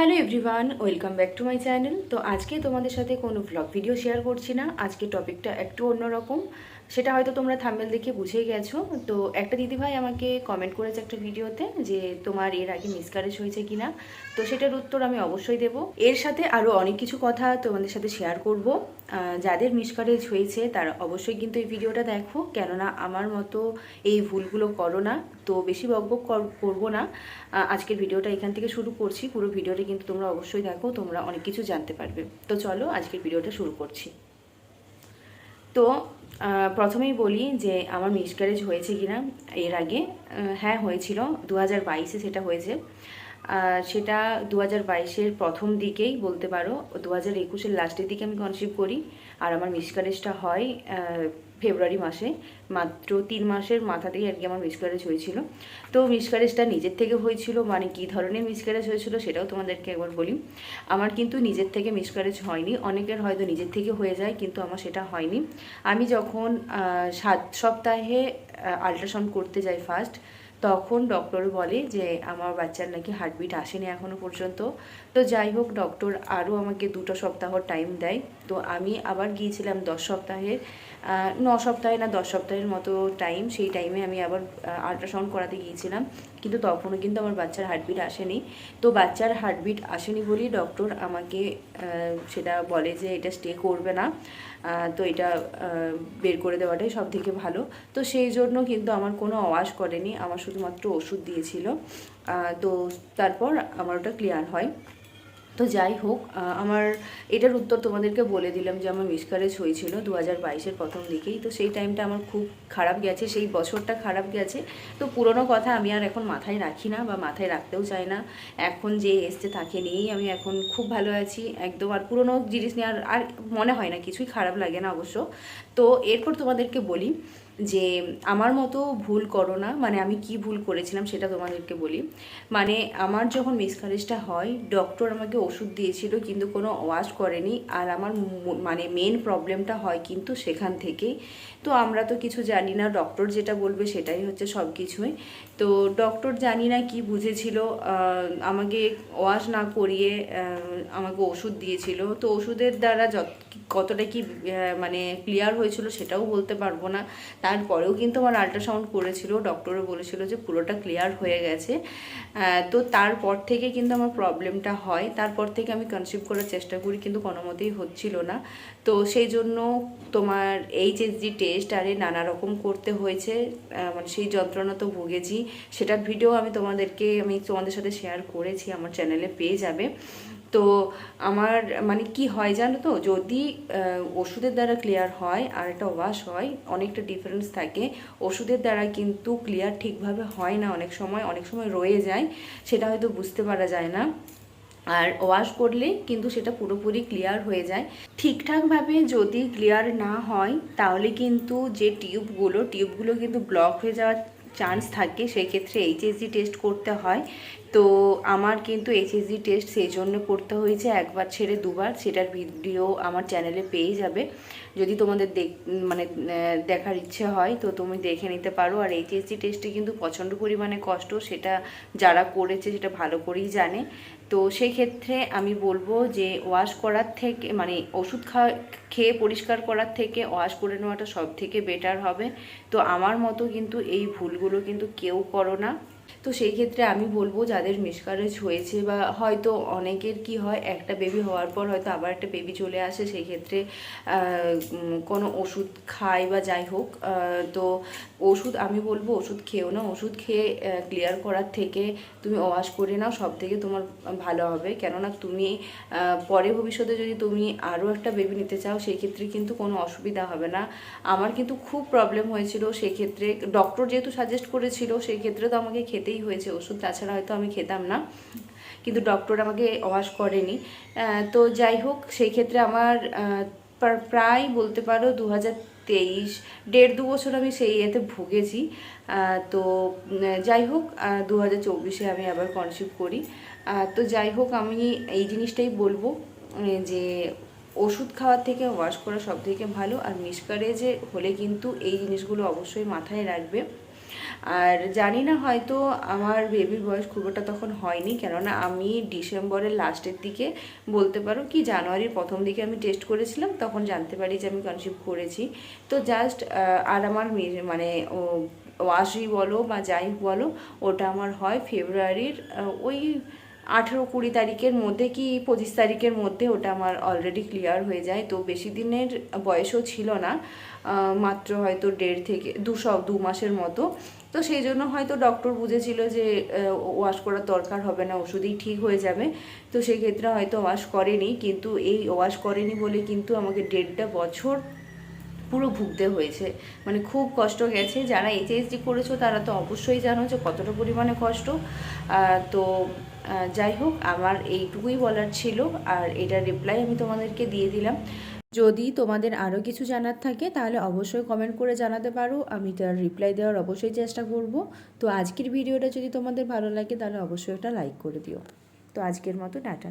Hello everyone welcome back to my channel তো আজকে তোমাদের সাথে কোনো ব্লগ ভিডিও শেয়ার করছি না। আজকে টপিকটা একটু অন্যরকম। সেটা হয়তো তোমরা থাম্বেল দেখে বুঝেই গেছো। তো একটা দিদিভাই আমাকে কমেন্ট করেছে একটা ভিডিওতে যে, তোমার এর আগে মিসকারেজ হয়েছে কিনা? তো সেটার উত্তর আমি অবশ্যই দেব। এর সাথে আরও অনেক কিছু কথা তোমাদের সাথে শেয়ার করব। যাদের মিসকারেজ হয়েছে, তারা অবশ্যই কিন্তু এই ভিডিওটা দেখো। কেননা আমার মতো এই ভুলগুলো করো না। তো বেশি বকবক কর- করব না। আজকের ভিডিওটা এখান থেকে শুরু করছি। পুরো ভিডিওটা কিন্তু তোমরা অবশ্যই দেখো। তোমরা অনেক কিছু জানতে পারবে। তো চলো আজকের ভিডিওটা শুরু করছি। তো প্রথমেই বলি যে আমার মিসক্যারেজ হয়েছে কিনা, এর আগে হ্যাঁ হয়েছিল দু হাজার বাইশে সেটা হয়েছে। সেটা দু হাজার বাইশের প্রথম দিকেই বলতে পারো দু হাজার একুশের লাস্টের দিকে আমি কনসিভ করি, আর আমার মিসক্যারেজটা হয় ফেব্রুয়ারি মাসে, মাত্র তিন মাসের মাথাতেই আর কি আমার মিসক্যারেজ হয়েছিল। তো মিসক্যারেজটা নিজের থেকে হয়েছিল মানে কী ধরনের মিসক্যারেজ হয়েছিল সেটাও তোমাদেরকে একবার বলি। আমার কিন্তু নিজের থেকে মিসক্যারেজ হয়নি, অনেকের হয়তো নিজের থেকে হয়ে যায়, কিন্তু আমার সেটা হয়নি। আমি যখন সাত সপ্তাহে আল্ট্রাসাউন্ড করতে যাই ফার্স্ট তখন ডক্টর বলে যে, আমার বাচ্চার নাকি হার্টবিট আসেনি এখনও পর্যন্ত। তো যাই হোক ডক্টর আরও আমাকে দুটো সপ্তাহ টাইম দেয়। তো আমি আবার গিয়েছিলাম দশ সপ্তাহের ন সপ্তাহে না দশ সপ্তাহের মতো টাইম সেই টাইমে আমি আবার আল্ট্রাসাউন্ড করাতে গিয়েছিলাম। কিন্তু তখনও কিন্তু আমার বাচ্চার হার্টবিট আসেনি। তো বাচ্চার হার্টবিট আসেনি বলেই ডক্টর আমাকে সেটা বলে যে, এটা স্টে করবে না। তো এটা বের করে দেওয়াটাই সব থেকে ভালো। তো সেই জন্য কিন্তু আমার কোনো আওয়াজ করেনি। আমার শুধুমাত্র ওষুধ দিয়েছিল। তো তারপর আমার ওটা ক্লিয়ার হয়। তো যাই হোক আমার এটার উত্তর তোমাদেরকে বলে দিলাম যে আমার মিসকারেজ হয়েছিল দু হাজার বাইশের প্রথম দিকেই। তো সেই টাইমটা আমার খুব খারাপ গেছে, সেই বছরটা খারাপ গেছে। তো পুরোনো কথা আমি আর এখন মাথায় রাখি না বা মাথায় রাখতেও চাই না। এখন যে এসছে তাকে নিয়েই আমি এখন খুব ভালো আছি। একদম আর পুরোনো জিনিস নিয়ে আর আর মনে হয় না, কিছুই খারাপ লাগে না অবশ্য। তো এরপর তোমাদেরকে বলি যে আমার মতো ভুল করো না মানে আমি কি ভুল করেছিলাম সেটা তোমাদেরকে বলি। মানে আমার যখন মিসকারেজটা হয় ডক্টর আমাকে ওষুধ দিয়েছিল কিন্তু কোনো ওয়াশ করেনি আর আমার মানে মেন প্রবলেমটা হয় কিন্তু সেখান থেকেই। তো আমরা তো কিছু জানি না ডক্টর যেটা বলবে সেটাই হচ্ছে সব কিছুই তো ডক্টর জানি না কি বুঝেছিল আমাকে ওয়াশ না করিয়ে আমাকে ওষুধ দিয়েছিল। তো ওষুধের দ্বারা যত কতটা কি মানে ক্লিয়ার হয়েছিল সেটাও বলতে পারব না। তারপরেও কিন্তু আমার আল্ট্রাসাউন্ড করেছিল ডক্টরও বলেছিল যে পুরোটা ক্লিয়ার হয়ে গেছে। তো তারপর থেকে কিন্তু আমার প্রবলেমটা হয়। তারপর থেকে আমি কনসিভ করার চেষ্টা করি, কিন্তু কোনো মতেই হচ্ছিল না। তো সেই জন্য তোমার এইচএসজি টেস্ট আরে নানা রকম করতে হয়েছে মানে সেই যন্ত্রণা তো ভুগেছি। সেটার ভিডিও আমি তোমাদেরকে, আমি তোমাদের সাথে শেয়ার করেছি, আমার চ্যানেলে পেয়ে যাবে। তো আমার মানে কি হয় জানো তো, যদি ওষুধের দ্বারা ক্লিয়ার হয় আর একটা ওয়াশ হয়, অনেকটা ডিফারেন্স থাকে। ওষুধের দ্বারা কিন্তু ক্লিয়ার ঠিকভাবে হয় না, অনেক সময় অনেক সময় রয়ে যায়, সেটা হয়তো বুঝতে পারা যায় না। আর ওয়াশ করলে কিন্তু সেটা পুরোপুরি ক্লিয়ার হয়ে যায়। ঠিকঠাকভাবে যদি ক্লিয়ার না হয়, তাহলে কিন্তু যে টিউবগুলো টিউবগুলো কিন্তু ব্লক হয়ে যাওয়ার চান্স থাকে, সেক্ষেত্রে এইচএসজি টেস্ট করতে হয়। তো আমার কিন্তু এইচএসজি টেস্ট সেই জন্য করতে হয়েছে, একবার ছেড়ে দুবার, সেটার ভিডিও আমার চ্যানেলে পেয়ে যাবে। যদি তোমাদের দেখ মানে দেখার ইচ্ছে হয়, তো তুমি দেখে নিতে পারো। আর এইচএসজি টেস্টে কিন্তু প্রচণ্ড পরিমাণে কষ্ট, সেটা যারা করেছে, সেটা ভালো করেই জানে। তো সেই ক্ষেত্রে আমি বলব যে ওয়াশ করার থেকে মানে ওষুধ খাওয়া খেয়ে পরিষ্কার করার থেকে ওয়াশ করে নেওয়াটা সব থেকে বেটার হবে। তো আমার মতো কিন্তু এই ভুলগুলো কিন্তু কেউ করো না। তো সেই ক্ষেত্রে আমি বলব যাদের মিসকারেজ হয়েছে বা হয়তো অনেকের কি হয়, একটা বেবি হওয়ার পর হয়তো আবার একটা বেবি চলে আসে, সেই ক্ষেত্রে কোনো ওষুধ খায় বা যাই হোক তো ওষুধ আমি বলব ওষুধ খেয়েও না, ওষুধ খেয়ে ক্লিয়ার করার থেকে তুমি ওয়াশ করে নাও সব থেকে তোমার ভালো হবে। কেননা তুমি পরে ভবিষ্যতে যদি তুমি আরও একটা বেবি নিতে চাও, সেই ক্ষেত্রে কিন্তু কোনো অসুবিধা হবে না। আমার কিন্তু খুব প্রবলেম হয়েছিল সেক্ষেত্রে ডক্টর যেহেতু সাজেস্ট করেছিল, সেই ক্ষেত্রে তো আমাকে খেতেই হয়েছে ওষুধ, তাছাড়া হয়তো আমি খেতাম না। কিন্তু ডক্টর আমাকে ওয়াশ করেনি। তো যাই হোক, সেই ক্ষেত্রে আমার প্রায় বলতে পারো দু তেইশ, দেড় দু বছর আমি সেই এতে ভুগেছি। তো যাই হোক দু হাজার চব্বিশে আমি আবার কনসিভ করি। তো যাই হোক, আমি এই জিনিসটাই বলব যে ওষুধ খাওয়ার থেকে ওয়াশ করা সব থেকে ভালো। আর মিসকারেজে হলে কিন্তু এই জিনিসগুলো অবশ্যই মাথায় রাখবে। আর জানি না হয়তো আমার বেবির বয়স খুব একটা তখন হয়নি, কেননা আমি ডিসেম্বরের লাস্টের দিকে বলতে পারো কি জানুয়ারির প্রথম দিকে আমি টেস্ট করেছিলাম, তখন জানতে পারি যে আমি কনসিভ করেছি। তো জাস্ট আর আমার মানে ও ওয়াশই বলো বা যাই বলো, ওটা আমার হয় ফেব্রুয়ারির ওই আঠেরো কুড়ি তারিখের মধ্যে কি পঁচিশ তারিখের মধ্যে ওটা আমার অলরেডি ক্লিয়ার হয়ে যায়। তো বেশি দিনের বয়সও ছিল না মাত্র হয়তো দেড় থেকে দু সব দু মাসের মতো। তো সেই জন্য হয়তো ডক্টর বুঝেছিল যে ওয়াশ করার দরকার হবে না, ওষুধেই ঠিক হয়ে যাবে। তো সেক্ষেত্রে হয়তো ওয়াশ করেনি, কিন্তু এই ওয়াশ করেনি বলে কিন্তু আমাকে দেড়টা বছর পুরো ভুগতে হয়েছে। মানে খুব কষ্ট গেছে। যারা এইচএসডি করেছ, তারা তো অবশ্যই জানো যে কতটা পরিমাণে কষ্ট। তো যাই হোক, আমার এইটুকুই বলার ছিল। আর এটার রিপ্লাই আমি তোমাদেরকে দিয়ে দিলাম। যদি তোমাদের আরও কিছু জানার থাকে, তাহলে অবশ্যই কমেন্ট করে জানাতে পারো। আমি তার রিপ্লাই দেওয়ার অবশ্যই চেষ্টা করব। তো আজকের ভিডিওটা যদি তোমাদের ভালো লাগে, তাহলে অবশ্যই একটা লাইক করে দিও। তো আজকের মতো, টাটা।